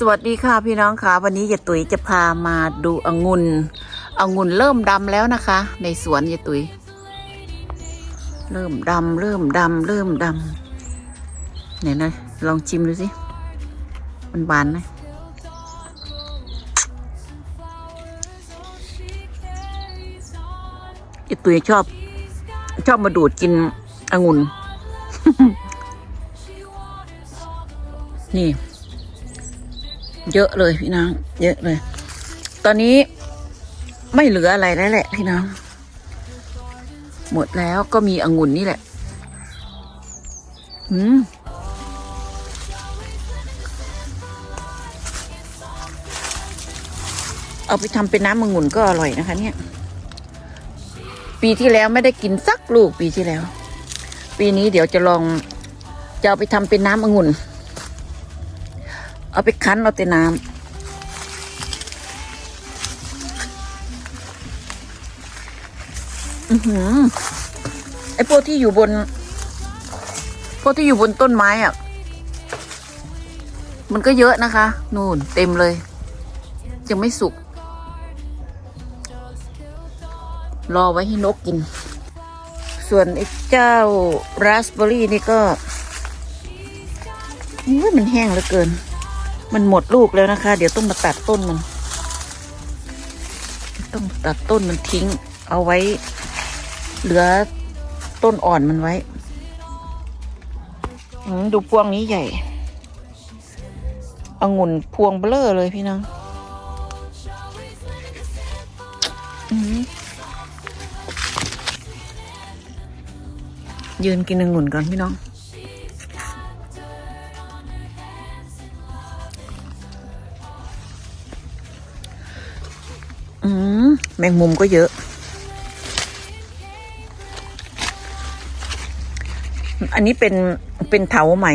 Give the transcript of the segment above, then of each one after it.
สวัสดีค่ะพี่น้องค่ะวันนี้ยายตุ๋ยจะพามาดูองุ่นองุ่นเริ่มดำแล้วนะคะ ในสวนยายตุ๋ย เริ่มดำเริ่มดำเริ่มดำเนี่ยนะลองชิมดูสิมันบานไหมยายตุ๋ยชอบ ชอบมาดูดกินองุ่นนี่ เยอะเลยพี่น้องเยอะเลย ตอนนี้ไม่เหลืออะไรแล้วแหละพี่น้อง หมดแล้วก็มีองุ่นนี่แหละอืมเอาไปทำเป็นน้ำองุ่นก็อร่อยนะคะ เนี่ย ปีที่แล้วไม่ได้กินสักลูกปีที่แล้ว ปีนี้เดี๋ยวจะลองจะเอาไปทำเป็นน้ำองุ่น เอาไปคั้นเอาแต่น้ำอือหือไอพวกที่อยู่บน พวกที่อยู่บนต้นไม้อะ มันก็เยอะนะคะ นู่นเต็มเลย ยังไม่สุก รอไว้ให้นกกิน ส่วนไอ้เจ้าราสเบอร์รี่นี่ก็มันแห้งเหลือเกิน มันหมดลูกแล้วนะคะ เดี๋ยวต้องมาตัดต้นมัน ต้องตัดต้นมันทิ้ง เอาไว้ เหลือต้นอ่อนมันไว้ดูพวงนี้ใหญ่องุ่นพวงเบลอเลยพี่น้องยืนกินองุ่นก่อนพี่น้อง อืมแมงมุมก็เยอะ อันนี้เป็นเป็นเถาใหม่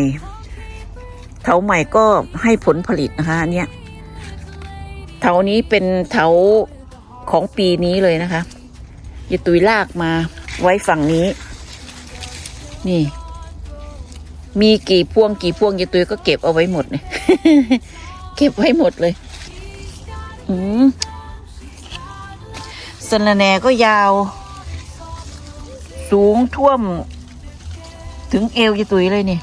เถาใหม่ก็ให้ผลผลิตนะคะอันเนี้ยเถานี้เป็นเถาของปีนี้เลยนะคะยาตุยลากมาไว้ฝั่งนี้ นี่ มีกี่พวงกี่พวงยายตุยก็เก็บเอาไว้หมดเนี่ยเก็บไว้หมดเลย อืม สนระแหนก็ยาว สูงท่วม ถึงเอวยายตุยเลยเนี่ย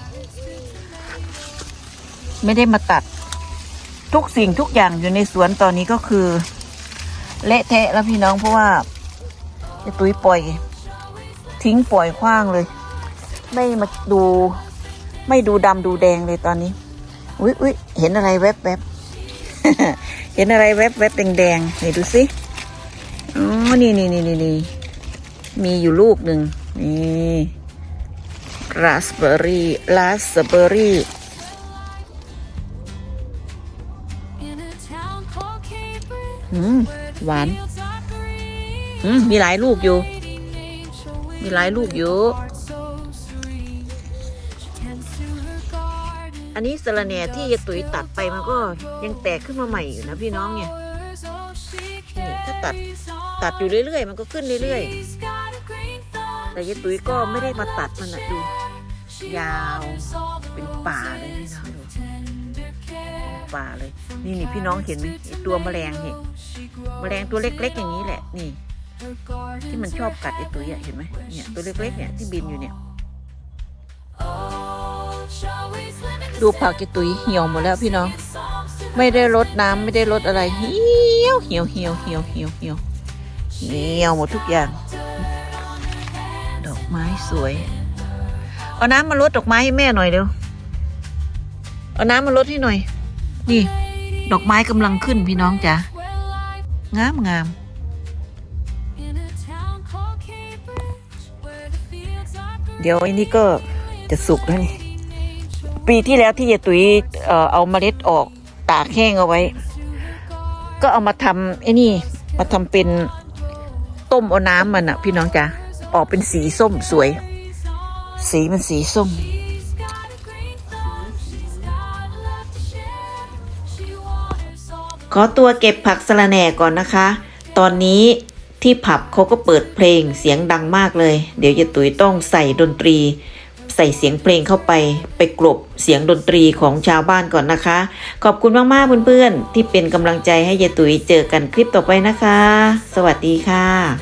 ไม่ได้มาตัด ทุกสิ่งทุกอย่างอยู่ในสวนตอนนี้ก็คือ เละเทะแล้วพี่น้องเพราะว่ายายตุยปล่อย ทิ้งปล่อยขว้างเลย ไม่มาดู ไม่ดูดำดูแดงเลยตอนนี้ อุ๊ยอุ๊ยเห็นอะไรแวบแวบเห็นอะไรแวบแวบแดงแดงๆนี่ดูสิ อ๋อนี่นี่นี่นี่นี่มีอยู่ลูกหนึ่งนี่ราสเบอร์รี่ราสเบอร์รี่อืมหวานอืมมีหลายลูกอยู่ มีหลายลูกอยู่ อันนี้สะระแหน่ที่ยายตุ๋ยตัดไปมันก็ยังแตกขึ้นมาใหม่อยู่นะพี่น้องเนี่ย ตัดตัดอยู่เรื่อยๆ มันก็ขึ้นเรื่อยๆ แต่ยายตุ๋ยก็ไม่ได้มาตัดมันนะดู ยาวเป็นป่าเลยพี่น้องดูป่าเลย นี่นี่พี่น้องเห็นไหมตัวแมลงเห็นแมลงตัวเล็ก ๆ อย่างนี้แหละ นี่ ที่มันชอบกัดไอ้ตุ๋ยเห็นไหมเนี่ยตัวเล็กๆเนี่ยที่บินอยู่เนี่ยดูผักไอ้ตุ๋ยเหี่ยวหมดแล้วพี่น้อง ไม่ได้รดน้ำไม่ได้รดอะไรเหี่ยวเหี่ยวเหี่ยวเหี่ยวเหี่ยวเหี่ยวเหี่ยวหมดทุกอย่าง ดอกไม้สวย เอาน้ำมาลดดอกไม้ให้แม่หน่อยเร็วเอาน้ำมาลดให้หน่อย นี่ ดอกไม้กำลังขึ้นพี่น้องจ๋างามงามเดี๋ยวไอ้นี่ก็จะสุกแล้วนี่ ปีที่แล้วที่ยายตุ๋ยเอ่อเอาเมล็ดออก ตากแห้งเอาไว้ ก็เอามาทำไอ้นี่ มาทำเป็นต้มเอาน้ำมันอะพี่น้องจ๋าออกเป็นสีส้มสวย สีมันสีส้ม ขอตัวเก็บผักสะระแหน่ก่อนนะคะ ตอนนี้ที่ผับเขาก็เปิดเพลงเสียงดังมากเลย เดี๋ยวยายตุ๋ยต้องใส่ดนตรี ส่เสียงเพลงเข้าไป ไปกลบเสียงดนตรีของชาวบ้านก่อนนะคะ ขอบคุณมากๆเพื่อนๆที่เป็นกำลังใจให้ยายตุ๋ยเจอกันคลิปต่อไปนะคะ สวัสดีค่ะ